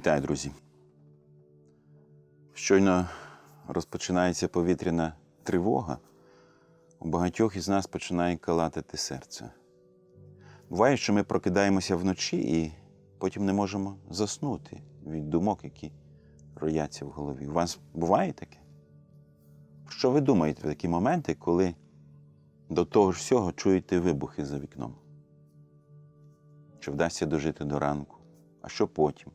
Вітаю, друзі. Щойно розпочинається повітряна тривога. У багатьох із нас починає калатити серце. Буває, що ми прокидаємося вночі і потім не можемо заснути від думок, які рояться в голові. У вас буває таке? Що ви думаєте в такі моменти, коли до того ж всього чуєте вибухи за вікном? Чи вдасться дожити до ранку? А що потім?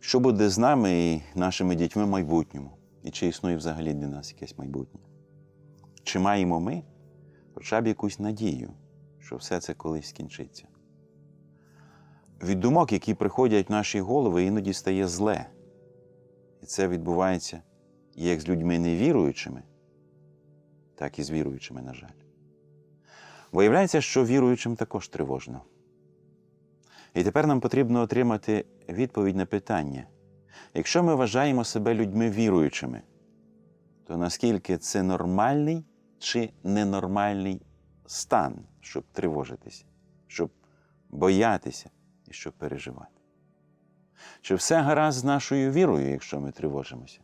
Що буде з нами і нашими дітьми в майбутньому? І чи існує взагалі для нас якесь майбутнє? Чи маємо ми хоча б якусь надію, що все це колись скінчиться? Від думок, які приходять в наші голови, іноді стає зле. І це відбувається як з людьми невіруючими, так і з віруючими, на жаль. Виявляється, що віруючим також тривожно. І тепер нам потрібно отримати відповідь на питання: якщо ми вважаємо себе людьми віруючими, то наскільки це нормальний чи ненормальний стан, щоб тривожитися, щоб боятися і щоб переживати? Чи все гаразд з нашою вірою, якщо ми тривожимося?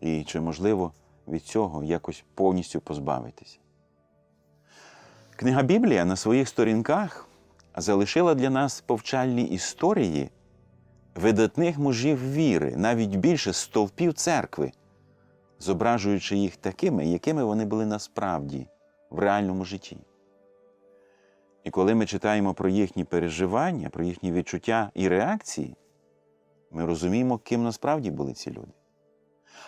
І чи можливо від цього якось повністю позбавитися? Книга Біблія на своїх сторінках залишила для нас повчальні історії видатних мужів віри, навіть більше стовпів церкви, зображуючи їх такими, якими вони були насправді в реальному житті. І коли ми читаємо про їхні переживання, про їхні відчуття і реакції, ми розуміємо, ким насправді були ці люди.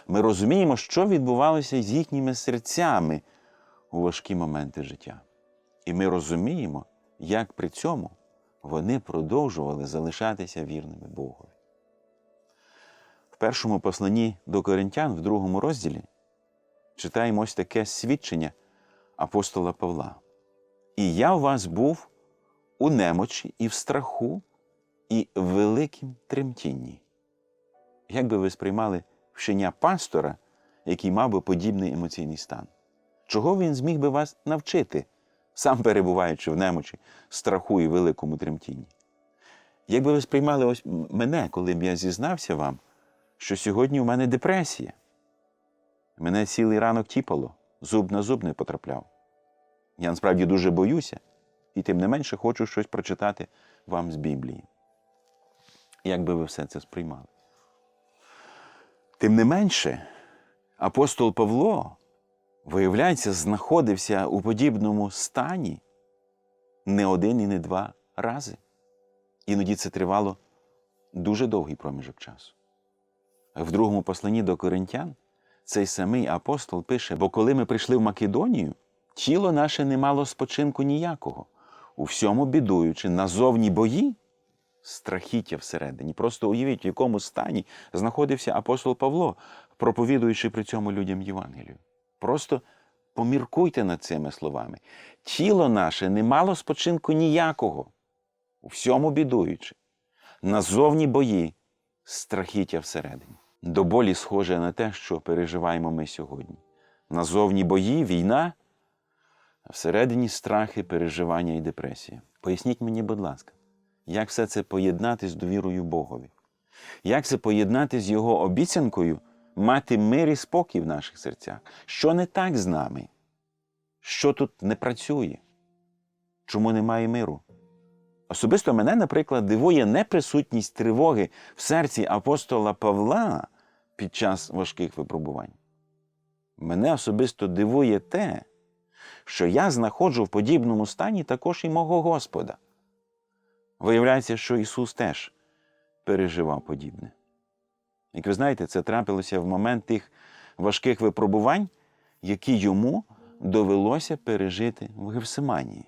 Ми розуміємо, що відбувалося з їхніми серцями у важкі моменти життя. І ми розуміємо, як при цьому вони продовжували залишатися вірними Богові. В першому посланні до Коринтян, в другому розділі, читаємо ось таке свідчення апостола Павла. І я у вас був у немочі і в страху, і в великім тремтінні. Як би ви сприймали вчення пастора, який мав би подібний емоційний стан? Чого він зміг би вас навчити? Сам перебуваючи в немочі, страху і великому тремтінні. Якби ви сприймали ось мене, коли б я зізнався вам, що сьогодні у мене депресія, мене цілий ранок тіпало, зуб на зуб не потрапляв. Я насправді дуже боюся, і тим не менше хочу щось прочитати вам з Біблії. Як би ви все це сприймали? Тим не менше, апостол Павло виявляється, знаходився у подібному стані не один і не два рази. Іноді це тривало дуже довгий проміжок часу. В другому посланні до Коринтян цей самий апостол пише: бо коли ми прийшли в Македонію, тіло наше не мало спочинку ніякого, у всьому бідуючи, назовні бої, страхіття всередині. Просто уявіть, в якому стані знаходився апостол Павло, проповідуючи при цьому людям Євангелію. Просто поміркуйте над цими словами. Тіло наше не мало спочинку ніякого, у всьому бідуючи, назовні бої, страхіття всередині. До болі схоже на те, що переживаємо ми сьогодні. Назовні бої, війна, а всередині страхи, переживання і депресія. Поясніть мені, будь ласка, як все це поєднати з довірою Богові? Як це поєднати з Його обіцянкою? Мати мир і спокій в наших серцях. Що не так з нами? Що тут не працює? Чому немає миру? Особисто мене, наприклад, дивує неприсутність тривоги в серці апостола Павла під час важких випробувань. Мене особисто дивує те, що я знаходжу в подібному стані також і мого Господа. Виявляється, що Ісус теж переживав подібне. Як ви знаєте, це трапилося в момент тих важких випробувань, які йому довелося пережити в Гевсиманії.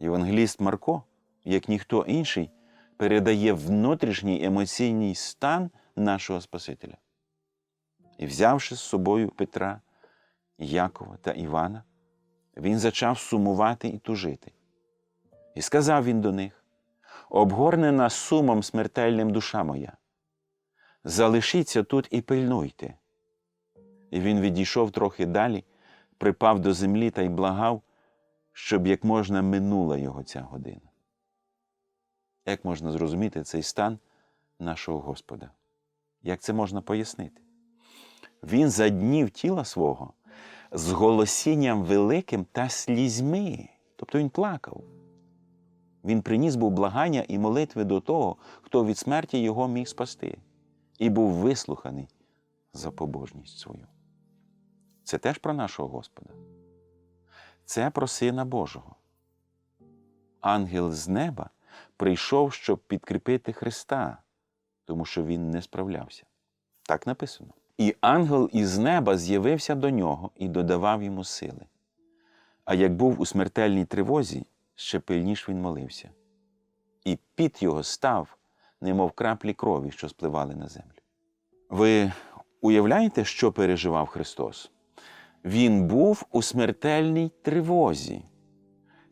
Євангеліст Марко, як ніхто інший, передає внутрішній емоційний стан нашого Спасителя. І, взявши з собою Петра, Якова та Івана, він зачав сумувати і тужити. І сказав він до них: обгорнена сумом смертельним душа моя залишіться тут і пильнуйте. І він відійшов трохи далі, припав до землі та й благав, щоб як можна минула його ця година. Як можна зрозуміти цей стан нашого Господа. Як це можна пояснити? Він за днів тіла свого з голосінням великим та слізьми. Тобто він плакав. Він приніс був благання і молитви до того, хто від смерті його міг спасти, і був вислуханий за побожність свою. Це теж про нашого Господа. Це про Сина Божого. Ангел з неба прийшов, щоб підкріпити Христа, тому що він не справлявся. Так написано. І ангел із неба з'явився до нього і додавав йому сили. А як був у смертельній тривозі, ще пильніш він молився. І піт його став, немов краплі крові, що спливали на землю. Ви уявляєте, що переживав Христос? Він був у смертельній тривозі.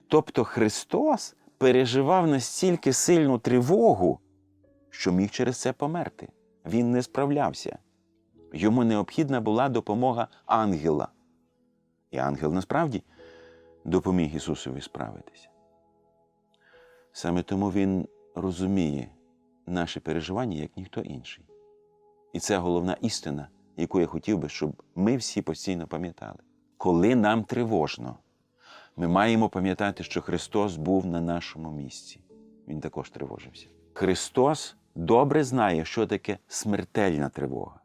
Тобто Христос переживав настільки сильну тривогу, що міг через це померти. Він не справлявся. Йому необхідна була допомога ангела. І ангел насправді допоміг Ісусові справитися. Саме тому Він розуміє наші переживання, як ніхто інший. І це головна істина, яку я хотів би, щоб ми всі постійно пам'ятали. Коли нам тривожно, ми маємо пам'ятати, що Христос був на нашому місці. Він також тривожився. Христос добре знає, що таке смертельна тривога.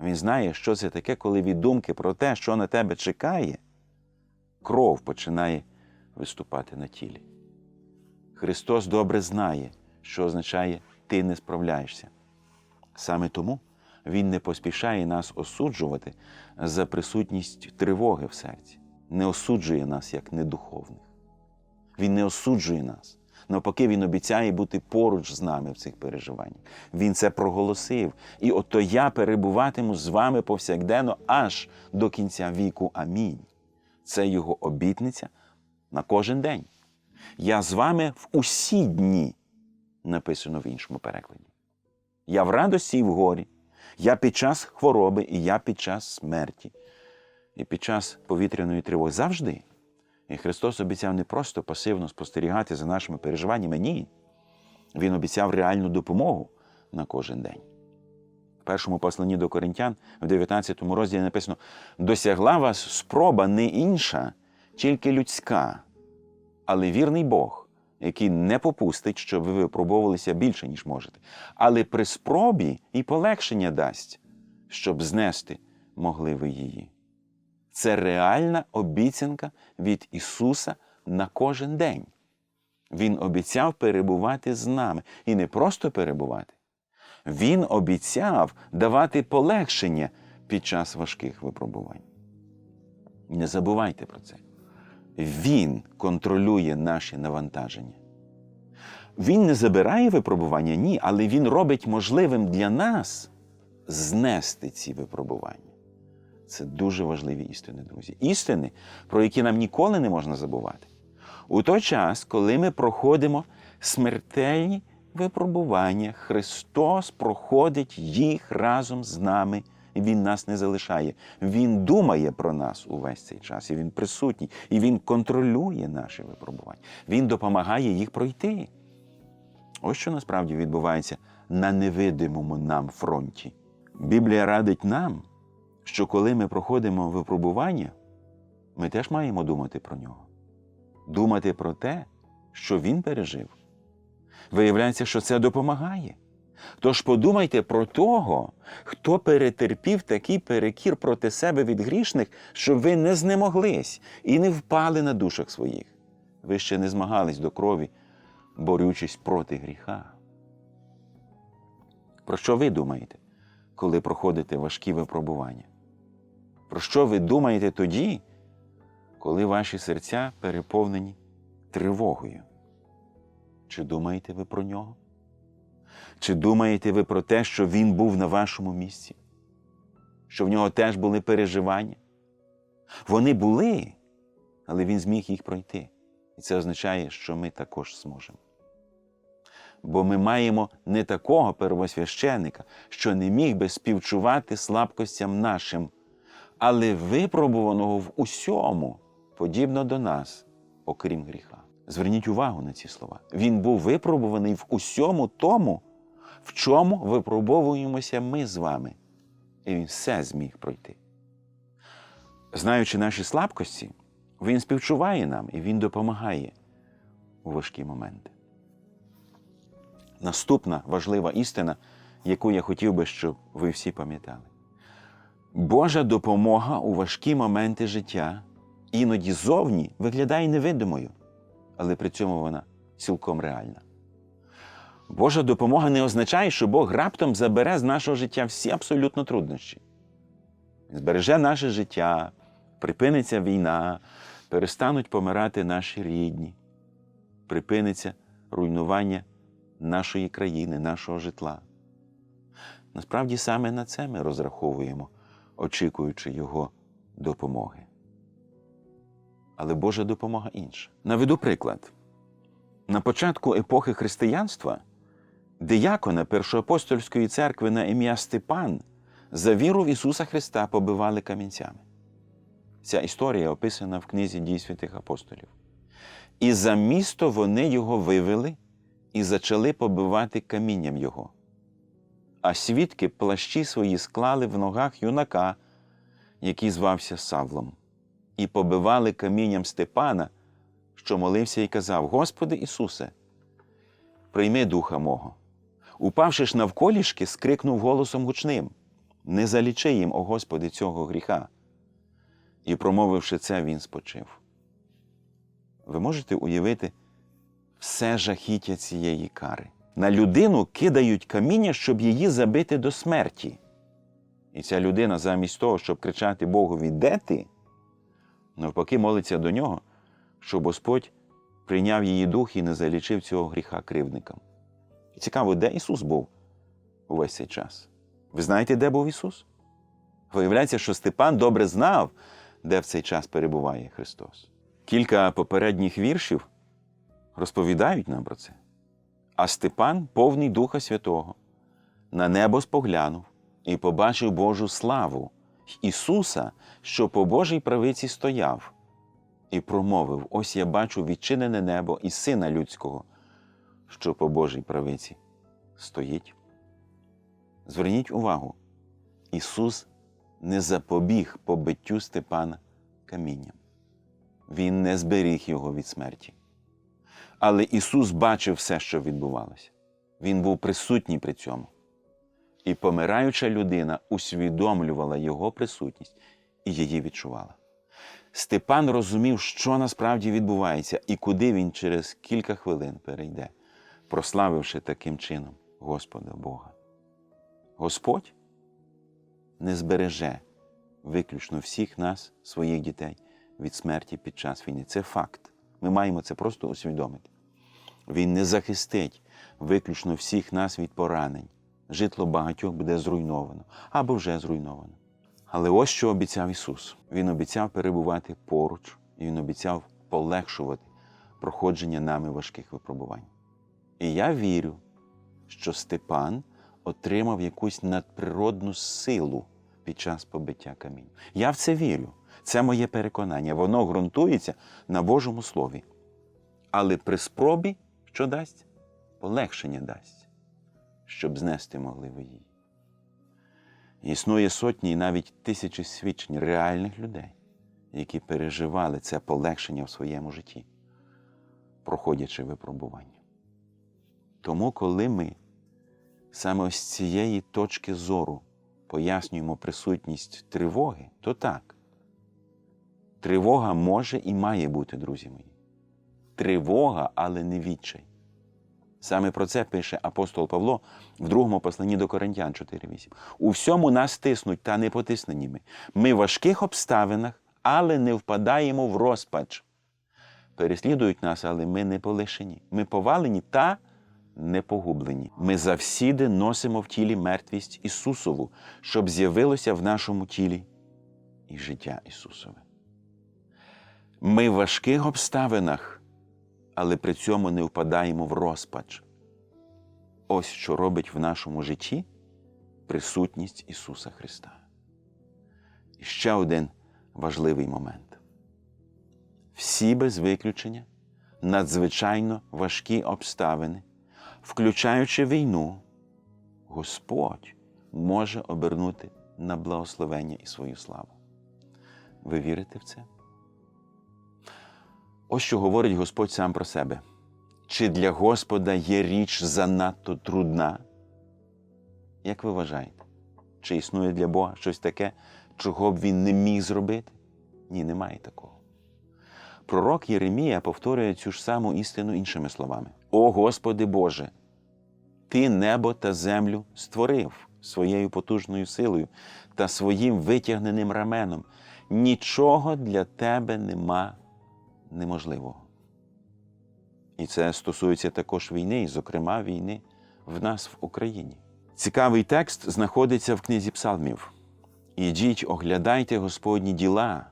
Він знає, що це таке, коли від думки про те, що на тебе чекає, кров починає виступати на тілі. Христос добре знає, що означає ти не справляєшся. Саме тому Він не поспішає нас осуджувати за присутність тривоги в серці, не осуджує нас як недуховних. Він не осуджує нас. Навпаки, Він обіцяє бути поруч з нами в цих переживаннях. Він це проголосив. І ото я перебуватиму з вами повсякденно аж до кінця віку. Амінь. Це його обітниця на кожен день. Я з вами в усі дні, написано в іншому перекладі. Я в радості і в горі, я під час хвороби, і я під час смерті, і під час повітряної тривоги. Завжди. І Христос обіцяв не просто пасивно спостерігати за нашими переживаннями, ні. Він обіцяв реальну допомогу на кожен день. В першому посланні до Коринтян, в 19 розділі написано: досягла вас спроба не інша, тільки людська, але вірний Бог, який не попустить, щоб ви випробовувалися більше, ніж можете, але при спробі і полегшення дасть, щоб знести могли ви її. Це реальна обіцянка від Ісуса на кожен день. Він обіцяв перебувати з нами. І не просто перебувати. Він обіцяв давати полегшення під час важких випробувань. Не забувайте про це. Він контролює наші навантаження. Він не забирає випробування, ні, але Він робить можливим для нас знести ці випробування. Це дуже важливі істини, друзі. Істини, про які нам ніколи не можна забувати. У той час, коли ми проходимо смертельні випробування, Христос проходить їх разом з нами. І Він нас не залишає. Він думає про нас увесь цей час, і Він присутній, і Він контролює наші випробування. Він допомагає їх пройти. Ось що насправді відбувається на невидимому нам фронті. Біблія радить нам, що коли ми проходимо випробування, ми теж маємо думати про нього. Думати про те, що він пережив. Виявляється, що це допомагає. Тож подумайте про того, хто перетерпів такий перекір проти себе від грішних, щоб ви не знемоглись і не впали на душах своїх. Ви ще не змагались до крові, борючись проти гріха. Про що ви думаєте, коли проходите важкі випробування? Про що ви думаєте тоді, коли ваші серця переповнені тривогою? Чи думаєте ви про нього? Чи думаєте ви про те, що він був на вашому місці? Що в нього теж були переживання? Вони були, але він зміг їх пройти. І це означає, що ми також зможемо. Бо ми маємо не такого первосвященика, що не міг би співчувати слабкостям нашим, але випробуваного в усьому, подібно до нас, окрім гріха. Зверніть увагу на ці слова. Він був випробуваний в усьому тому, в чому випробовуємося ми з вами. І він все зміг пройти. Знаючи наші слабкості, він співчуває нам і він допомагає у важкі моменти. Наступна важлива істина, яку я хотів би, щоб ви всі пам'ятали. Божа допомога у важкі моменти життя іноді зовні виглядає невидимою, але при цьому вона цілком реальна. Божа допомога не означає, що Бог раптом забере з нашого життя всі абсолютно труднощі. Він збереже наше життя, припиниться війна, перестануть помирати наші рідні, припиниться руйнування нашої країни, нашого житла. Насправді саме на це ми розраховуємо, очікуючи Його допомоги. Але Божа допомога інша. Наведу приклад. На початку епохи християнства диякона Першоапостольської церкви на ім'я Степан за віру в Ісуса Христа побивали камінцями. Ця історія описана в книзі дій святих апостолів. І за місто вони його вивели і зачали побивати камінням його. А свідки плащі свої склали в ногах юнака, який звався Савлом, і побивали камінням Степана, що молився і казав: Господи Ісусе, прийми духа мого. Упавши ж навколішки, скрикнув голосом гучним: Не залічи їм, о Господи, цього гріха. І, промовивши це, він спочив. Ви можете уявити все жахіття цієї кари. На людину кидають каміння, щоб її забити до смерті. І ця людина, замість того, щоб кричати Богові, де ти, навпаки, молиться до нього, щоб Господь прийняв її дух і не залічив цього гріха кривдникам. І цікаво, де Ісус був увесь цей час? Ви знаєте, де був Ісус? Виявляється, що Степан добре знав, де в цей час перебуває Христос. Кілька попередніх віршів розповідають нам про це. А Степан, повний Духа Святого, на небо споглянув і побачив Божу славу Ісуса, що по Божій правиці стояв, і промовив: Ось я бачу відчинене небо і Сина Людського, що по Божій правиці стоїть. Зверніть увагу, Ісус не запобіг побиттю Степана камінням. Він не зберіг його від смерті. Але Ісус бачив все, що відбувалося. Він був присутній при цьому. І помираюча людина усвідомлювала Його присутність і її відчувала. Степан розумів, що насправді відбувається і куди він через кілька хвилин перейде, прославивши таким чином Господа Бога. Господь не збереже виключно всіх нас, своїх дітей, від смерті під час війни. Це факт. Ми маємо це просто усвідомити. Він не захистить виключно всіх нас від поранень. Житло багатьох буде зруйновано або вже зруйновано. Але ось що обіцяв Ісус. Він обіцяв перебувати поруч, і Він обіцяв полегшувати проходження нами важких випробувань. І я вірю, що Степан отримав якусь надприродну силу під час побиття камінь. Я в це вірю. Це моє переконання. Воно ґрунтується на Божому Слові. Але при спробі, що дасть? Полегшення дасть, щоб знести могли ви її. Існує сотні і навіть тисячі свідчень реальних людей, які переживали це полегшення в своєму житті, проходячи випробування. Тому, коли ми саме з цієї точки зору пояснюємо присутність тривоги, то так. Тривога може і має бути, друзі мої. Тривога, але не відчай. Саме про це пише апостол Павло в другому посланні до Коринтян 4.8. У всьому нас тиснуть, та не потиснені ми. Ми в важких обставинах, але не впадаємо в розпач. Переслідують нас, але ми не полишені. Ми повалені та не погублені. Ми завсіди носимо в тілі мертвість Ісусову, щоб з'явилося в нашому тілі і життя Ісусове. Ми в важких обставинах, але при цьому не впадаємо в розпач. Ось що робить в нашому житті присутність Ісуса Христа. І ще один важливий момент. Всі без виключення надзвичайно важкі обставини, включаючи війну, Господь може обернути на благословення і свою славу. Ви вірите в це? Ось що говорить Господь сам про себе. Чи для Господа є річ занадто трудна? Як ви вважаєте? Чи існує для Бога щось таке, чого б він не міг зробити? Ні, немає такого. Пророк Єремія повторює цю ж саму істину іншими словами: О Господи Боже, Ти небо та землю створив своєю потужною силою та своїм витягненим раменом. Нічого для тебе нема неможливого. І це стосується також війни, зокрема, війни в нас в Україні. Цікавий текст знаходиться в книзі Псалмів. Ідіть, оглядайте Господні діла,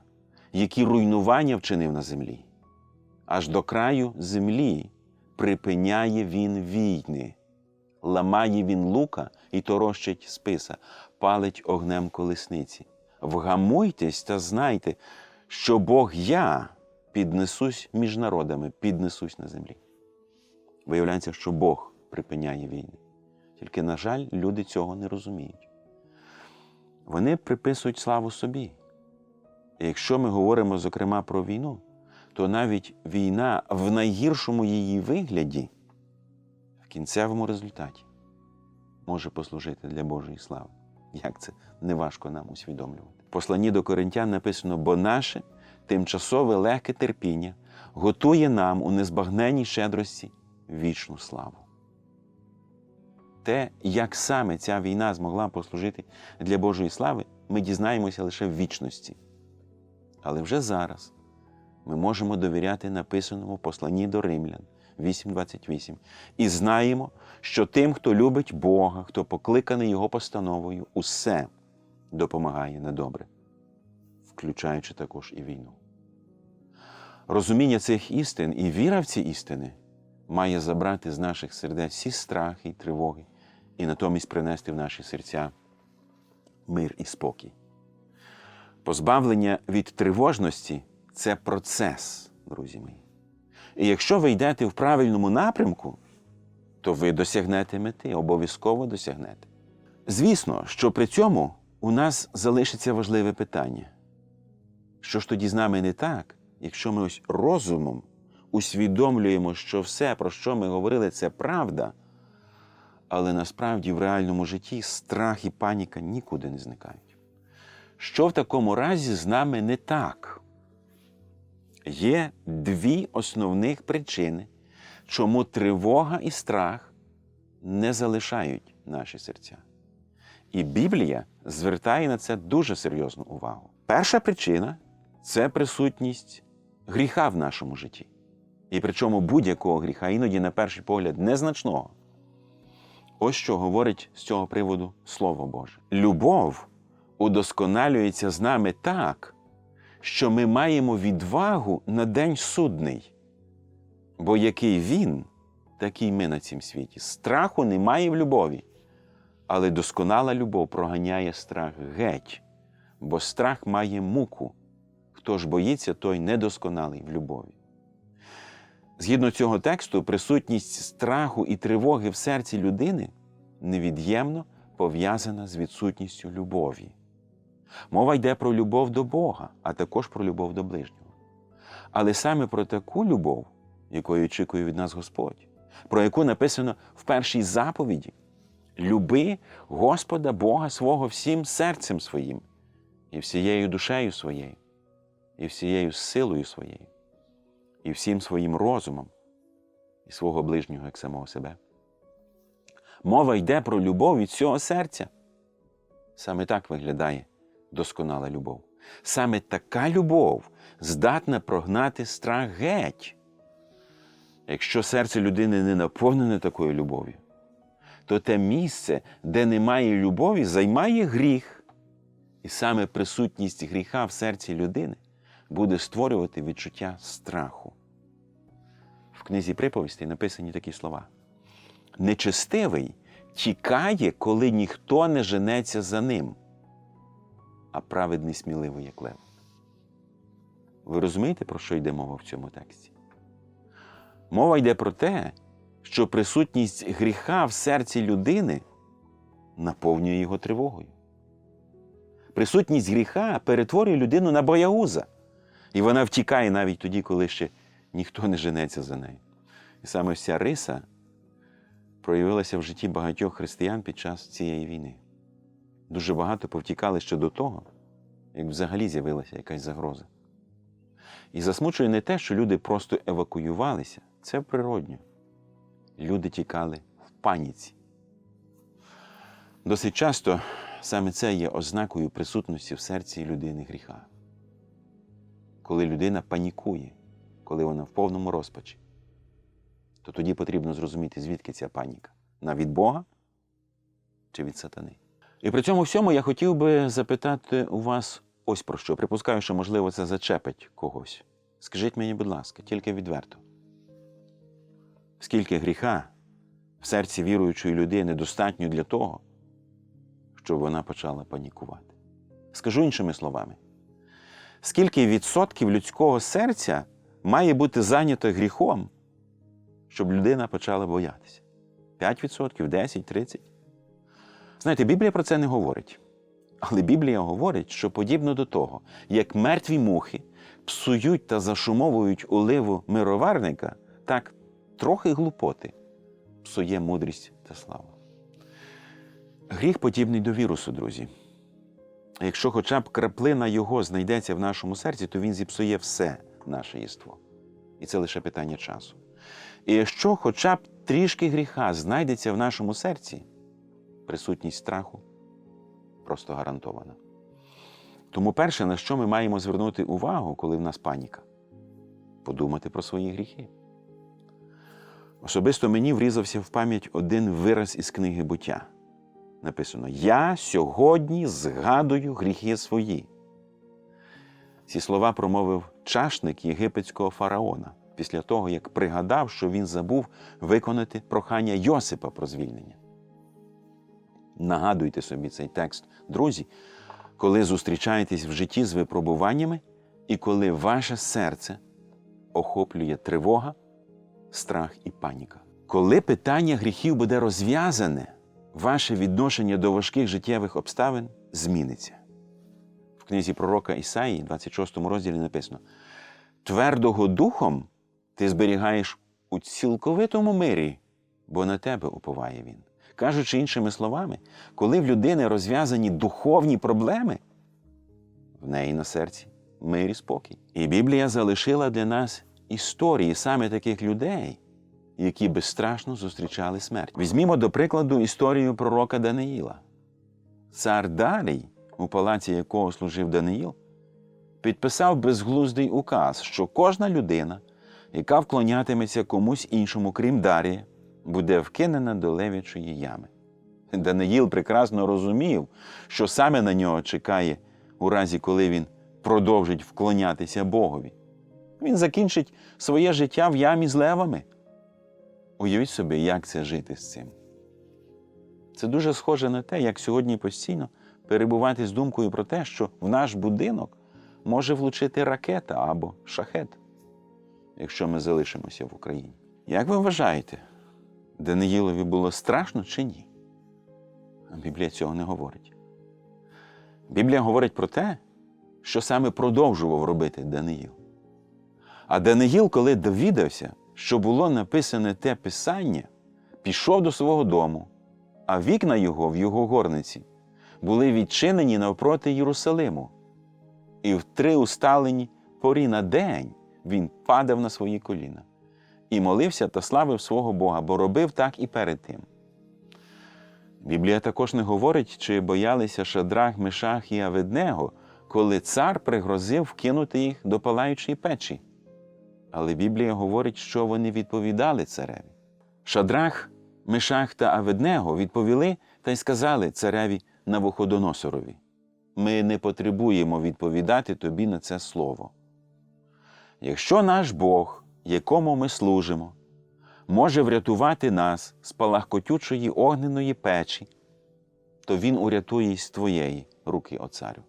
які руйнування вчинив на землі. Аж до краю землі припиняє він війни, ламає він лука і торощить списа, палить огнем колесниці. Вгамуйтесь та знайте, що Бог я піднесусь між народами, піднесусь на землі. Виявляється, що Бог припиняє війни. Тільки, на жаль, люди цього не розуміють. Вони приписують славу собі. І якщо ми говоримо, зокрема, про війну, то навіть війна в найгіршому її вигляді, в кінцевому результаті, може послужити для Божої слави. Як це неважко нам усвідомлювати. Посланні до Коринтян написано, бо наше тимчасове легке терпіння готує нам у незбагненній щедрості вічну славу. Те, як саме ця війна змогла послужити для Божої слави, ми дізнаємося лише в вічності. Але вже зараз ми можемо довіряти написаному посланні до римлян 8.28 і знаємо, що тим, хто любить Бога, хто покликаний Його постановою, усе допомагає на добре, включаючи також і війну. Розуміння цих істин і віра в ці істини має забрати з наших сердець всі страхи і тривоги, і натомість принести в наші серця мир і спокій. Позбавлення від тривожності це процес, друзі мої. І якщо ви йдете в правильному напрямку, то ви досягнете мети, обов'язково досягнете. Звісно, що при цьому у нас залишиться важливе питання. Що ж тоді з нами не так, якщо ми ось розумом усвідомлюємо, що все, про що ми говорили, це правда, але насправді в реальному житті страх і паніка нікуди не зникають. Що в такому разі з нами не так? Є дві основних причини, чому тривога і страх не залишають наші серця. І Біблія звертає на це дуже серйозну увагу. Перша причина це присутність гріха в нашому житті. І причому будь-якого гріха, іноді, на перший погляд, незначного. Ось що говорить з цього приводу Слово Боже. Любов удосконалюється з нами так, що ми маємо відвагу на день судний. Бо який він, такий ми на цім світі. Страху немає в любові, але досконала любов проганяє страх геть, бо страх має муку. Хто ж боїться, той недосконалий в любові. Згідно цього тексту, присутність страху і тривоги в серці людини невід'ємно пов'язана з відсутністю любові. Мова йде про любов до Бога, а також про любов до ближнього. Але саме про таку любов, якої очікує від нас Господь, про яку написано в першій заповіді: люби Господа Бога свого всім серцем своїм, і всією душею своєю, і всією силою своєю, і всім своїм розумом, і свого ближнього як самого себе. Мова йде про любов від всього серця. Саме так виглядає досконала любов. Саме така любов здатна прогнати страх геть. Якщо серце людини не наповнене такою любов'ю, то те місце, де немає любові, займає гріх. І саме присутність гріха в серці людини буде створювати відчуття страху. В книзі приповісті написані такі слова: Нечестивий тікає, коли ніхто не женеться за ним а праведний сміливий, як лев. Ви розумієте, про що йде мова в цьому тексті? Мова йде про те, що присутність гріха в серці людини наповнює його тривогою. Присутність гріха перетворює людину на боягуза, і вона втікає навіть тоді, коли ще ніхто не женеться за нею. І саме ця риса проявилася в житті багатьох християн під час цієї війни. Дуже багато повтікали ще до того, як взагалі з'явилася якась загроза. І засмучує не те, що люди просто евакуювалися, це природньо. Люди тікали в паніці. Досить часто саме це є ознакою присутності в серці людини гріха. Коли людина панікує, коли вона в повному розпачі, то тоді потрібно зрозуміти, звідки ця паніка на від Бога чи від сатани. І при цьому всьому я хотів би запитати у вас ось про що. Припускаю, що, можливо, це зачепить когось. Скажіть мені, будь ласка, тільки відверто. Скільки гріха в серці віруючої людини достатньо для того, щоб вона почала панікувати? Скажу іншими словами, скільки відсотків людського серця має бути зайнято гріхом, щоб людина почала боятися? 5%, 10, 30%? Знаєте, Біблія про це не говорить. Але Біблія говорить, що подібно до того, як мертві мухи псують та зашумовують оливу мироварника, так трохи глупоти псує мудрість та славу. Гріх подібний до вірусу, друзі. Якщо хоча б краплина його знайдеться в нашому серці, то він зіпсує все наше єство. І це лише питання часу. І якщо хоча б трішки гріха знайдеться в нашому серці, присутність страху просто гарантована. Тому перше, на що ми маємо звернути увагу, коли в нас паніка, подумати про свої гріхи. Особисто мені врізався в пам'ять один вираз із книги буття. Написано: Я сьогодні згадую гріхи свої. Ці слова промовив чашник єгипетського фараона після того, як пригадав, що він забув виконати прохання Йосипа про звільнення. Нагадуйте собі цей текст, друзі, коли зустрічаєтесь в житті з випробуваннями і коли ваше серце охоплює тривога, страх і паніка. Коли питання гріхів буде розв'язане, ваше відношення до важких життєвих обставин зміниться. В книзі пророка Ісаї, 26 розділі написано: Твердого духом ти зберігаєш у цілковитому мирі, бо на тебе уповає він. Кажучи іншими словами, коли в людини розв'язані духовні проблеми, в неї на серці мир і спокій. І Біблія залишила для нас історії саме таких людей, які безстрашно зустрічали смерть. Візьмімо до прикладу історію пророка Даниїла. Цар Дарій, у палаці якого служив Даниїл, підписав безглуздий указ, що кожна людина, яка вклонятиметься комусь іншому, крім Дарія, буде вкинена до левячої ями. Даниїл прекрасно розумів, що саме на нього чекає у разі, коли він продовжить вклонятися Богові. Він закінчить своє життя в ямі з левами. Уявіть собі, як це жити з цим. Це дуже схоже на те, як сьогодні постійно перебувати з думкою про те, що в наш будинок може влучити ракета або шахет, якщо ми залишимося в Україні. Як ви вважаєте, Даниїлові було страшно чи ні? Біблія цього не говорить. Біблія говорить про те, що саме продовжував робити Даниїл. А Даниїл, коли довідався, що було написане те писання, пішов до свого дому, а вікна його в його горниці були відчинені навпроти Єрусалиму. І в три усталені порі на день він падав на свої коліна і молився та славив свого Бога, бо робив так і перед тим. Біблія також не говорить, чи боялися Шадрах, Мишах і Аведнего, коли цар пригрозив вкинути їх до палаючої печі. Але Біблія говорить, що вони відповідали цареві. Шадрах, Мишах та Аведнего відповіли та й сказали цареві Навуходоносорові: Ми не потребуємо відповідати тобі на це слово. Якщо наш Бог, якому ми служимо, може врятувати нас з палахкотючої огненої печі, то Він урятує й з твоєї руки, о царю.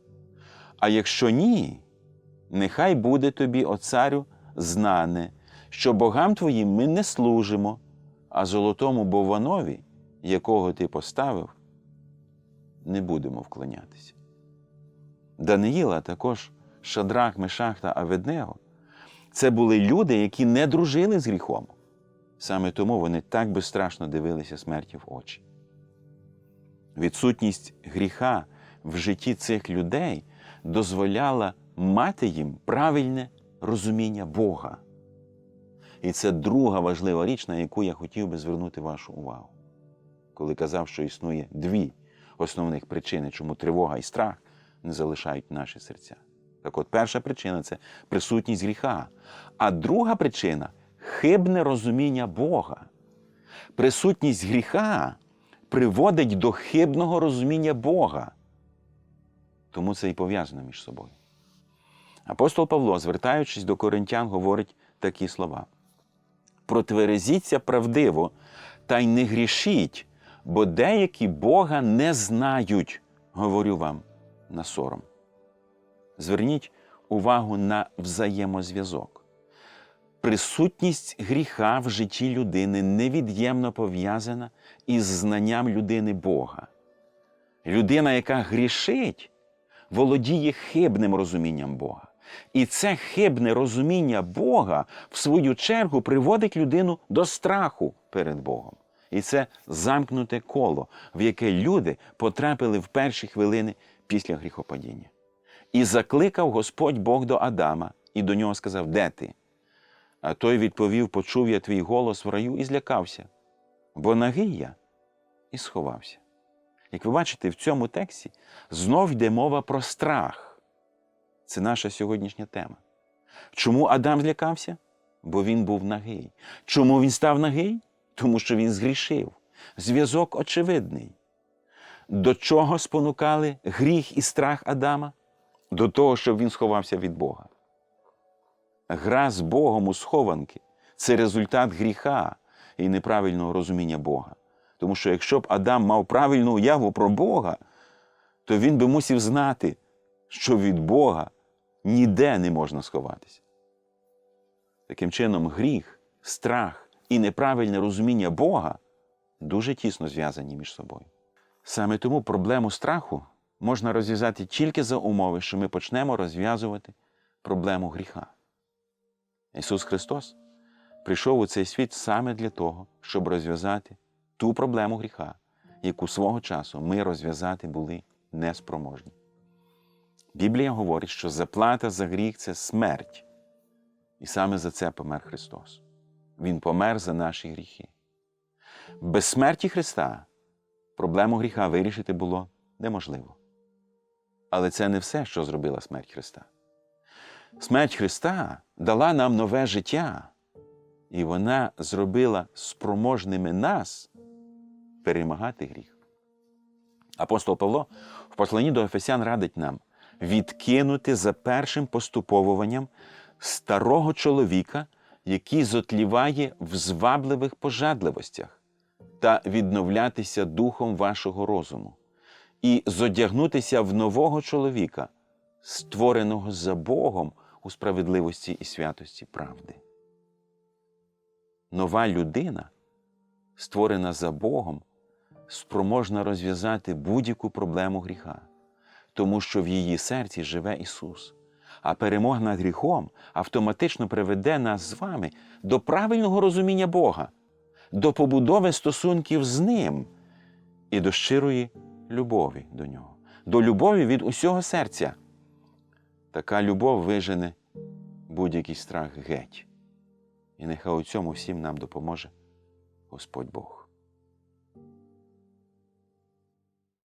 А якщо ні, нехай буде тобі, о царю, знане, що богам твоїм ми не служимо, а золотому бованові, якого ти поставив, не будемо вклонятися. Даниїла, також Шадрах, Мешах та Аведнего це були люди, які не дружили з гріхом. Саме тому вони так безстрашно дивилися смерті в очі. Відсутність гріха в житті цих людей дозволяла мати їм правильне розуміння Бога. І це друга важлива річ, на яку я хотів би звернути вашу увагу. Коли казав, що існує дві основних причини, чому тривога і страх не залишають наші серця. Так от, перша причина це присутність гріха. А друга причина хибне розуміння Бога. Присутність гріха приводить до хибного розуміння Бога. Тому це і пов'язано між собою. Апостол Павло, звертаючись до коринтян, говорить такі слова: протверезіться правдиво та й не грішіть, бо деякі Бога не знають, говорю вам на сором. Зверніть увагу на взаємозв'язок. Присутність гріха в житті людини невід'ємно пов'язана із знанням людини Бога. Людина, яка грішить, володіє хибним розумінням Бога. І це хибне розуміння Бога, в свою чергу, приводить людину до страху перед Богом. І це замкнуте коло, в яке люди потрапили в перші хвилини після гріхопадіння. І закликав Господь Бог до Адама і до нього сказав: Де ти? А той відповів: Почув я твій голос в раю і злякався, бо нагий я і сховався. Як ви бачите, в цьому тексті знов йде мова про страх. Це наша сьогоднішня тема. Чому Адам злякався? Бо він був нагий. Чому він став нагий? Тому що він згрішив. Зв'язок очевидний. До чого спонукали гріх і страх Адама? До того, щоб він сховався від Бога. Гра з Богом у схованки це результат гріха і неправильного розуміння Бога. Тому що якщо б Адам мав правильну уяву про Бога, то він би мусів знати, що від Бога ніде не можна сховатися. Таким чином, гріх, страх і неправильне розуміння Бога дуже тісно зв'язані між собою. Саме тому проблему страху можна розв'язати тільки за умови, що ми почнемо розв'язувати проблему гріха. Ісус Христос прийшов у цей світ саме для того, щоб розв'язати ту проблему гріха, яку свого часу ми розв'язати були неспроможні. Біблія говорить, що заплата за гріх це смерть. І саме за це помер Христос. Він помер за наші гріхи. Без смерті Христа проблему гріха вирішити було неможливо. Але це не все, що зробила смерть Христа. Смерть Христа дала нам нове життя, і вона зробила спроможними нас перемагати гріх. Апостол Павло в посланні до Ефесян радить нам відкинути за першим поступовуванням старого чоловіка, який зотліває в звабливих пожадливостях, та відновлятися духом вашого розуму, і зодягнутися в нового чоловіка, створеного за Богом у справедливості і святості правди. Нова людина, створена за Богом, спроможна розв'язати будь-яку проблему гріха, тому що в її серці живе Ісус. А перемога над гріхом автоматично приведе нас з вами до правильного розуміння Бога, до побудови стосунків з Ним і до щирої любові до Нього, до любові від усього серця. Така любов вижене будь-який страх геть. І нехай у цьому всім нам допоможе Господь Бог.